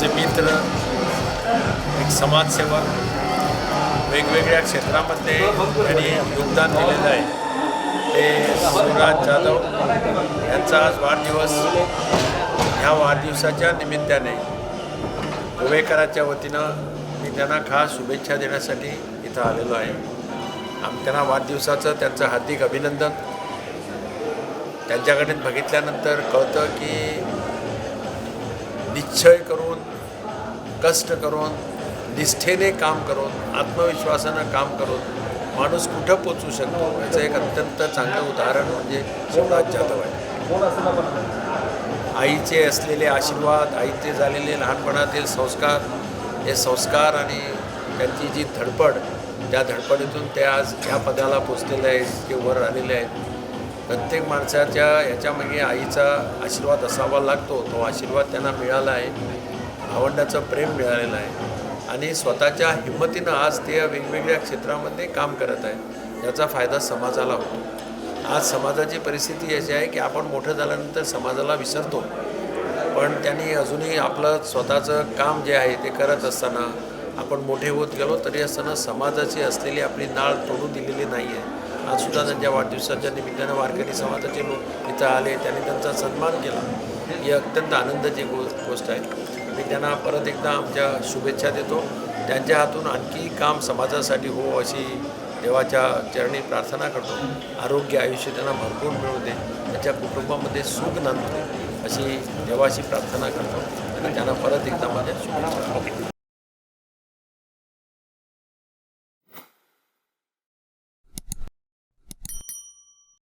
आमचे मित्र एक समाजसेवक वेगवेगळ्या क्षेत्रामध्ये त्यांनी योगदान दिलेलं आहे. ते सुराज जाधव यांचा आज वाढदिवस. ह्या वाढदिवसाच्या निमित्ताने गोवेकराच्या वतीनं मी त्यांना खास शुभेच्छा देण्यासाठी इथं आलेलो आहे. आम त्यांना वाढदिवसाचं त्यांचं हार्दिक अभिनंदन. त्यांच्याकडे बघितल्यानंतर कळतं की निश्चय करून कष्ट करून निष्ठेने काम करून आत्मविश्वासानं काम करून माणूस कुठं पोचू शकतो? याचं एक अत्यंत चांगलं उदाहरण म्हणजे शिवराज जाधव आहे आईचे असलेले आशीर्वाद आईचे झालेले लहानपणातील संस्कार हे संस्कार आणि त्यांची जी धडपड त्या धडपडीतून ते आज ह्या पदाला पोचलेले आहेत ते वर आलेले आहेत. प्रत्येक माणसाच्या याच्यामागे आईचा आशीर्वाद असावा लागतो. तो आशीर्वाद त्यांना मिळाला आहे. भावंडाचं प्रेम मिळालेलं आहे. आणि स्वतःच्या हिंमतीनं आज ते वेगवेगळ्या क्षेत्रामध्ये काम करत आहे याचा फायदा समाजाला होतो. आज समाजाची परिस्थिती अशी आहे की आपण मोठं झाल्यानंतर समाजाला विसरतो. पण त्यांनी अजूनही आपलं स्वतःचं काम जे आहे ते करत असताना आपण मोठे होत गेलो तरी असताना समाजाची असलेली आपली नाळ तोडून दिलेली नाही आहे आजसुद्धा त्यांच्या वाढदिवसाच्या निमित्तानं वारकरी समाजाचे लोक इथं आले त्यांनी त्यांचा सन्मान केला. ही अत्यंत आनंदाची गो गोष्ट आहे. मी त्यांना परत एकदा आमच्या शुभेच्छा देतो. त्यांच्या हातून आणखी काम समाजासाठी हो अशी देवाच्या चरणी प्रार्थना करतो. आरोग्य आयुष्य त्यांना भरपूर मिळू दे. त्यांच्या कुटुंबामध्ये सुख नांदू दे अशी देवाशी प्रार्थना करतो. आणि त्यांना परत एकदा माझ्या शुभेच्छा